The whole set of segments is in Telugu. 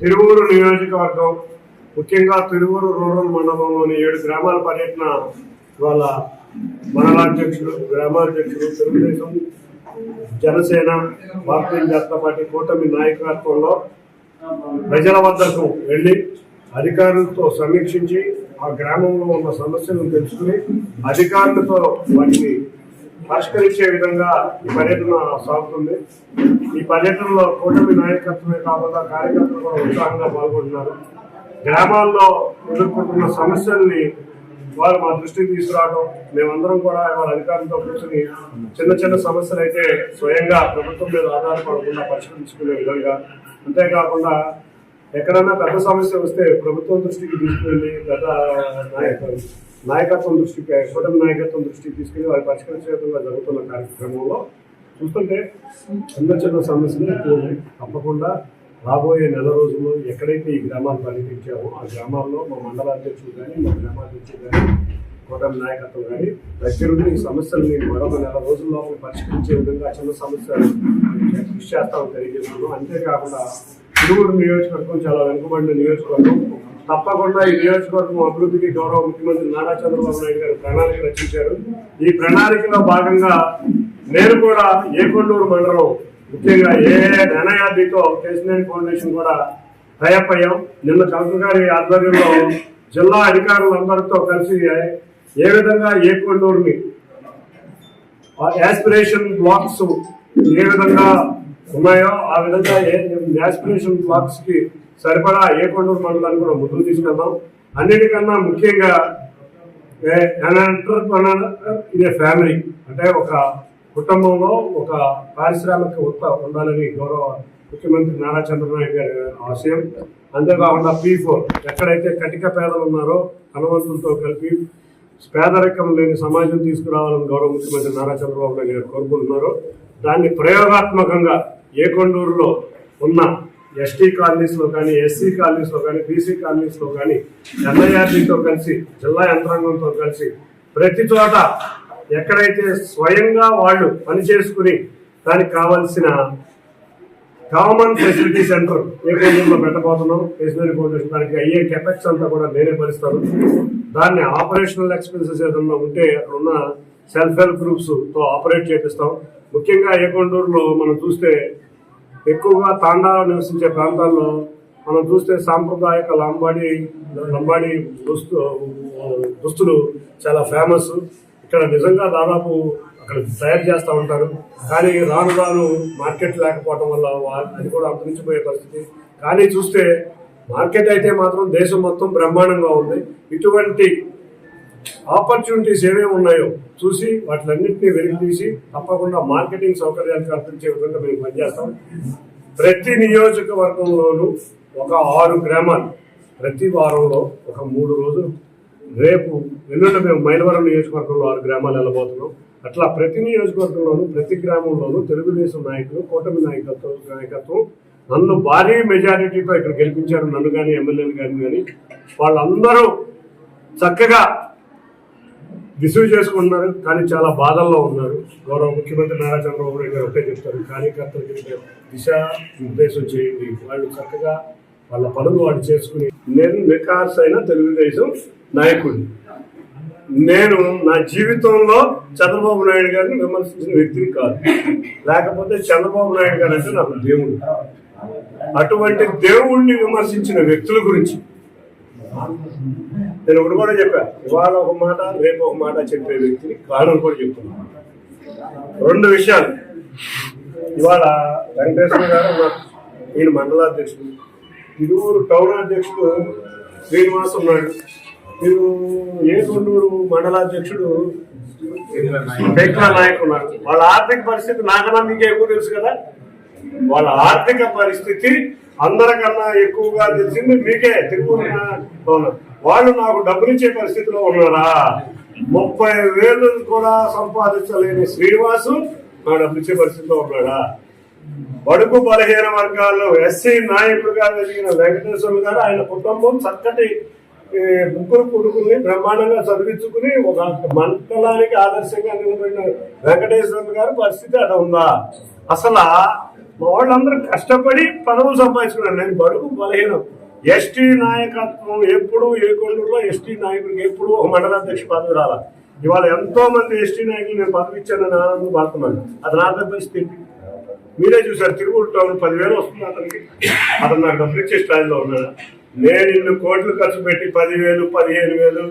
తిరువూరు నియోజకవర్గం ముఖ్యంగా తిరువూరు రూరల్ మండలంలోని ఏడు గ్రామాల పర్యటన వాళ్ళ మండలాధ్యక్షుడు గ్రామాధ్యక్షుడు తెలుగుదేశం జనసేన భారతీయ జనతా పార్టీ కూటమి నాయకత్వంలో ప్రజల వద్దకు వెళ్ళి అధికారులతో సమీక్షించి ఆ గ్రామంలో ఉన్న సమస్యలను తెలుసుకుని అధికారులతో వాటిని పరిష్కరించే విధంగా ఈ పర్యటన సాగుతుంది. ఈ పర్యటనలో కూటమి నాయకత్వమే కాకుండా కార్యకర్తలు కూడా ఉత్సాహంగా పాల్గొంటున్నారు. గ్రామాల్లో ఎదుర్కొంటున్న సమస్యల్ని వారు మా దృష్టికి తీసుకురావడం మేమందరం కూడా వాళ్ళ అధికారులతో కూర్చొని చిన్న చిన్న సమస్యలు అయితే స్వయంగా ప్రభుత్వం మీద ఆధారపడకుండా పరిష్కరించుకునే విధంగా. అంతేకాకుండా ఎక్కడైనా పెద్ద సమస్య వస్తే ప్రభుత్వం దృష్టికి తీసుకువెళ్ళి పెద్ద నాయక నాయకత్వం దృష్టికి కూటమి నాయకత్వం దృష్టికి తీసుకెళ్ళి వారి పరిష్కరించే విధంగా జరుగుతున్న కార్యక్రమంలో చూస్తుంటే చిన్న చిన్న సమస్యలు ఎక్కువ తప్పకుండా రాబోయే నెల రోజుల్లో ఎక్కడైతే ఈ గ్రామాలు పర్యటించామో ఆ గ్రామాల్లో మా మండల అధ్యక్షులు కానీ మా గ్రామాధ్యక్షులు కానీ కూటమి నాయకత్వం కానీ దగ్గరుండి ఈ సమస్యల్ని మరొక నెల రోజుల్లో పరిష్కరించే విధంగా చిన్న సమస్యలు కృషి చేస్తామని తెలియజేస్తున్నాను. అంతేకాకుండా తిరువురు నియోజకవర్గం చాలా వెనుకబడిన నియోజకవర్గం. తప్పకుండా ఈ నియోజకవర్గం అభివృద్ధికి గౌరవ ముఖ్యమంత్రి నారా చంద్రబాబు నాయుడు గారు ప్రణాళిక రచించారు. ఈ ప్రణాళికలో భాగంగా నేను కూడా ఏకొండూరు మండలం ముఖ్యంగా ఏ ధనయాదితో కేసినేని ఫౌండేషన్ కూడా టైప్ అయ్యాం నిన్న కలెక్టర్ గారి ఆధ్వర్యంలో జిల్లా అధికారులందరితో కలిసి ఏ విధంగా ఏకొండూరుని యాస్పిరేషన్ బ్లాక్స్ ఏ విధంగా ఉన్నాయో ఆ విధంగా యాస్పిరేషన్ బ్లాక్స్కి సరిపడా ఏ కొండూరు మండలాన్ని కూడా ముందుకు తీసుకెళ్దాం. అన్నిటికన్నా ముఖ్యంగా ఇదే ఫ్యామిలీ. అంటే ఒక కుటుంబంలో ఒక పారిశ్రామిక ఉత్త ఉండాలని గౌరవ ముఖ్యమంత్రి నారా చంద్రబాబు గారి ఆశయం. అంతేకాకుండా పీ ఫోర్ ఎక్కడైతే కటిక పేదలు ఉన్నారో హనుమంతులతో కలిపి పేదరికం లేని సమాజం తీసుకురావాలని గౌరవ ముఖ్యమంత్రి నారా చంద్రబాబు నాయుడు గారు కోరుకుంటున్నారు. దాన్ని ప్రయోగాత్మకంగా ఏకొండూరులో ఉన్న ఎస్టీ కాలనీస్లో కానీ ఎస్సీ కాలనీస్లో కానీ బీసీ కాలనీస్లో కానీ ఎన్ఐఆర్డీతో కలిసి జిల్లా యంత్రాంగంతో కలిసి ప్రతి చోట ఎక్కడైతే స్వయంగా వాళ్ళు పనిచేసుకుని దానికి కావలసిన కామన్ ఫెసిలిటీ సెంటర్ ఏ కేంద్రంలో పెట్టబోతున్నాం. కేసీఆర్ ఫౌండేషన్ దానికి అయ్యే కెపెక్స్ అంతా కూడా నేనే భరిస్తాను. దాన్ని ఆపరేషనల్ ఎక్స్పెన్సెస్ ఏదన్నా ఉంటే అక్కడ ఉన్న సెల్ఫ్ హెల్ప్ గ్రూప్స్తో ఆపరేట్ చేపిస్తాం. ముఖ్యంగా ఏకొండూరులో మనం చూస్తే ఎక్కువగా తాండాలో నివసించే ప్రాంతాల్లో మనం చూస్తే సాంప్రదాయక లంబాడి లంబాడి దుస్తు దుస్తులు చాలా ఫేమస్ ఇక్కడ నిజంగా దాదాపు అక్కడ తయారు చేస్తూ ఉంటారు. కానీ రాను రాను మార్కెట్ లేకపోవడం వల్ల అది కూడా అంతరించిపోయే పరిస్థితి. కానీ చూస్తే మార్కెట్ అయితే మాత్రం దేశం మొత్తం బ్రహ్మాండంగా ఉంది. ఇటువంటి ఆపర్చునిటీస్ ఏమేమి ఉన్నాయో చూసి వాటిలన్నింటినీ వెలికి తీసి తప్పకుండా మార్కెటింగ్ సౌకర్యాలు కల్పించే విధంగా మేము పనిచేస్తాం. ప్రతి నియోజకవర్గంలోనూ ఒక ఆరు గ్రామాలు ప్రతి వారంలో ఒక మూడు రోజులు రేపు ఎల్లుండి మేము మైలవరం నియోజకవర్గంలో ఆరు గ్రామాలు వెళ్ళబోతున్నాం. అట్లా ప్రతి నియోజకవర్గంలోనూ ప్రతి గ్రామంలోనూ తెలుగుదేశం నాయకులు కూటమి నాయకత్వం నాయకత్వం నన్ను భారీ మెజారిటీతో ఇక్కడ గెలిపించారు. నన్ను కానీ ఎమ్మెల్యేలు కానీ కానీ వాళ్ళందరూ చక్కగా రిసీవ్ చేసుకుంటున్నారు కానీ చాలా బాధల్లో ఉన్నారు. గౌరవ ముఖ్యమంత్రి నారా చంద్రబాబు నాయుడు గారు ఒకటే చెప్తారు కార్యకర్తలకి దిశ నిర్దేశం చేయండి. వాళ్ళు చక్కగా వాళ్ళ పనులు వాళ్ళు చేసుకుని నేను వికాస్ అయిన తెలుగుదేశం నాయకుడిని నేను నా జీవితంలో చంద్రబాబు నాయుడు గారిని విమర్శించిన వ్యక్తిని కాదు. లేకపోతే చంద్రబాబు నాయుడు గారు అంటే నాకు దేవుడు. అటువంటి దేవుణ్ణి విమర్శించిన వ్యక్తుల గురించి. నేను ఒకటి కూడా చెప్పా. ఇవాళ ఒక మాట రేపు ఒక మాట చెప్పే వ్యక్తిని కారణం కూడా చెప్తున్నాను రెండు విషయాలు. ఇవాళ వెంకటేశ్వర గారు మా- ఈయన మండలాధ్యక్షుడు ఇరువురు టౌన్ అధ్యక్షుడు శ్రీనివాస్ ఉన్నాడు. మీరు ఏ మండలాధ్యక్షుడు పెంకల నాయక్ ఉన్నారు. వాళ్ళ ఆర్థిక పరిస్థితి నాకన్నా మీకే ఎక్కువ తెలుసు కదా? వాళ్ళ ఆర్థిక పరిస్థితి అందరికన్నా ఎక్కువగా తెలిసింది మీకే. తిరుగుతున్నా అవును. వాళ్ళు నాకు డబ్బులు ఇచ్చే పరిస్థితిలో ఉన్నారా? ముప్పై వేలు కూడా సంపాదించలేని శ్రీనివాసు నా డబ్బులు ఇచ్చే పరిస్థితిలో ఉన్నాడా? బడుగు బలహీన వర్గాల్లో ఎస్సీ నాయకుడిగా వెలిగిన వెంకటేశ్వర గారు ఆయన కుటుంబం చక్కటి ముగ్గురు కొడుకుని బ్రహ్మాండంగా చదివించుకుని ఒక మండలానికి ఆదర్శంగా నిలబడిన వెంకటేశ్వర గారి పరిస్థితి అట ఉందా? అసలు వాళ్ళందరూ కష్టపడి పదవులు సంపాదించుకున్నారు. నేను బడుగు బలహీనం ఎస్టీ నాయకత్వం ఎప్పుడు ఏ కొండూరులో ఎస్టీ నాయకుడికి ఎప్పుడు ఒక మండలాధ్యక్ష పదవి రాలా. ఇవాళ ఎంతో మంది ఎస్టీ నాయకులు నేను పదవి ఇచ్చానని ఆనందం పడుతున్నాను. అది నా పెద్ద పరిస్థితి మీరే చూసారు తిరుగుడు టౌన్ పదివేలు వస్తుంది అతనికి. అతను నాకు డబ్బులు ఇచ్చే స్థాయిలో ఉన్నాడు. నేను ఇన్ని కోట్లు ఖర్చు పెట్టి పదివేలు పదిహేను వేలు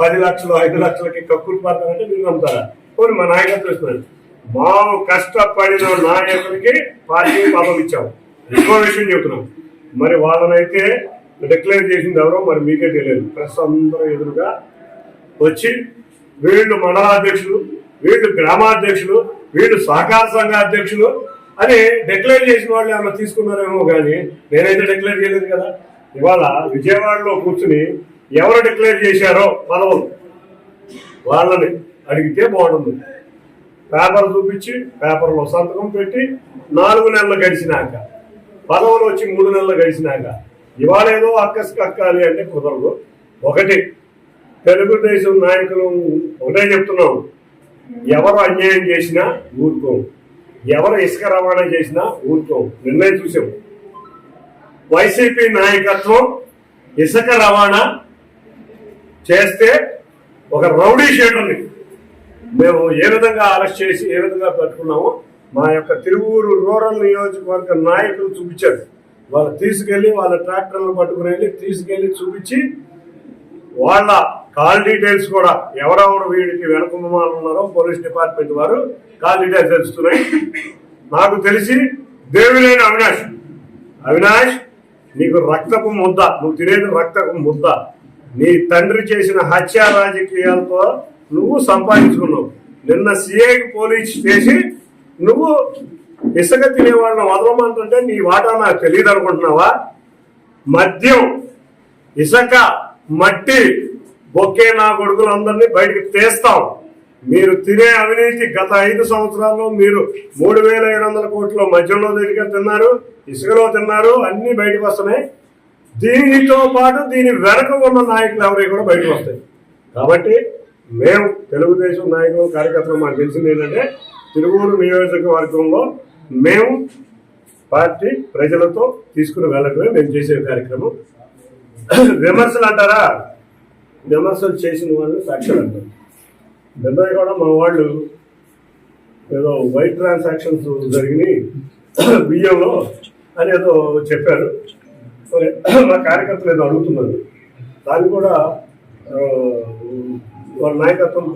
పది లక్షలు ఐదు లక్షలకి కక్కులు పడతానంటే మీరు నమ్ముతారా? కొన్ని మా నాయకత్వం ఇస్తున్నారు మా కష్టపడిన నాయకుడికి పార్టీ పదవి ఇచ్చాము ఇంకో విషయం చెప్తున్నాం. మరి వాళ్ళనైతే డిక్లేర్ చేసింది ఎవరో మరి మీకే తెలియదు. ప్రెస్ అందరూ ఎదురుగా వచ్చి వీళ్ళు మండలాధ్యక్షులు వీళ్ళు గ్రామాధ్యక్షులు వీళ్ళు సహకార సంఘ అధ్యక్షులు అని డిక్లేర్ చేసిన వాళ్ళు ఏమన్నా తీసుకున్నారేమో కానీ నేనైతే డిక్లేర్ చేయలేదు కదా. ఇవాళ విజయవాడలో కూర్చుని ఎవరు డిక్లేర్ చేశారో పదవులు వాళ్ళని అడిగితే బాగుంటుంది పేపర్ చూపించి పేపర్లో సంతకం పెట్టి నాలుగు నెలలు గడిచినాక పదవులు వచ్చి మూడు నెలలు గడిచినాక ఇవాళ ఏదో అక్కస్ కక్కాలి అంటే కుదరదు. ఒకటి తెలుగుదేశం నాయకులు ఒకటే చెప్తున్నాం. ఎవరు అన్యాయం చేసినా ఊరుకోం. ఎవరు ఇసుక రవాణా చేసినా ఊరుకోం. నిర్ణయం చూసాం. వైసీపీ నాయకత్వం ఇసుక రవాణా చేస్తే ఒక రౌడీ షీటర్ని మేము ఏ విధంగా అరెస్ట్ చేసి ఏ విధంగా పట్టుకున్నామో మా యొక్క తిరువూరు రూరల్ నియోజకవర్గ నాయకులు చూపించారు. వాళ్ళు తీసుకెళ్ళి వాళ్ళ ట్రాక్టర్లు పట్టుకుని వెళ్ళి తీసుకెళ్ళి చూపించి వాళ్ళ కాల్ డీటెయిల్స్ కూడా ఎవరెవరు వీడికి వెనకమాలు ఉన్నారో పోలీస్ డిపార్ట్మెంట్ వారు కాల్ డీటెయిల్స్ తెలుస్తున్నాయి. నాకు తెలిసి దేవినేని అవినాష్. అవినాష్ నీకు రక్తపు ముద్ద నువ్వు తినేది రక్తపు ముద్ద. నీ తండ్రి చేసిన హత్య రాజకీయాలతో నువ్వు సంపాదించుకున్నావు. నిన్న సిఐకి పోలీస్ చేసి నువ్వు ఇసుక తినే వాళ్ళని వదలమంటుంటే నీ వాటా నాకు తెలియదు అనుకుంటున్నావా? మద్యం ఇసుక మట్టి బొక్కే నా కొడుకులందరినీ బయటికి తీస్తాం. మీరు తినే అవినీతి గత ఐదు సంవత్సరాల్లో మీరు మూడు వేల ఏడు వందల కోట్ల మద్యంలో దగ్గర తిన్నారు ఇసుకలో తిన్నారు అన్ని బయటకు వస్తున్నాయి. దీనితో పాటు దీని వెనక ఉన్న నాయకులు ఎవరైనా కూడా బయటకు వస్తాయి. కాబట్టి మేము తెలుగుదేశం నాయకులు కార్యకర్తలు మాకు తెలిసింది ఏంటంటే తిరువూరు నియోజకవర్గంలో మేము పార్టీ ప్రజలతో తీసుకుని వెళ్ళడమే మేము చేసే కార్యక్రమం. విమర్శలు అంటారా? విమర్శలు చేసిన వాళ్ళు సాక్ష్యాలు అంటారు. నిన్న కూడా మా వాళ్ళు ఏదో వైట్ ట్రాన్సాక్షన్స్ జరిగినాయి బియ్యంలో అని ఏదో చెప్పారు. మరి మా కార్యకర్తలు ఏదో అడుగుతున్నారు. దాన్ని కూడా వాళ్ళ నాయకత్వం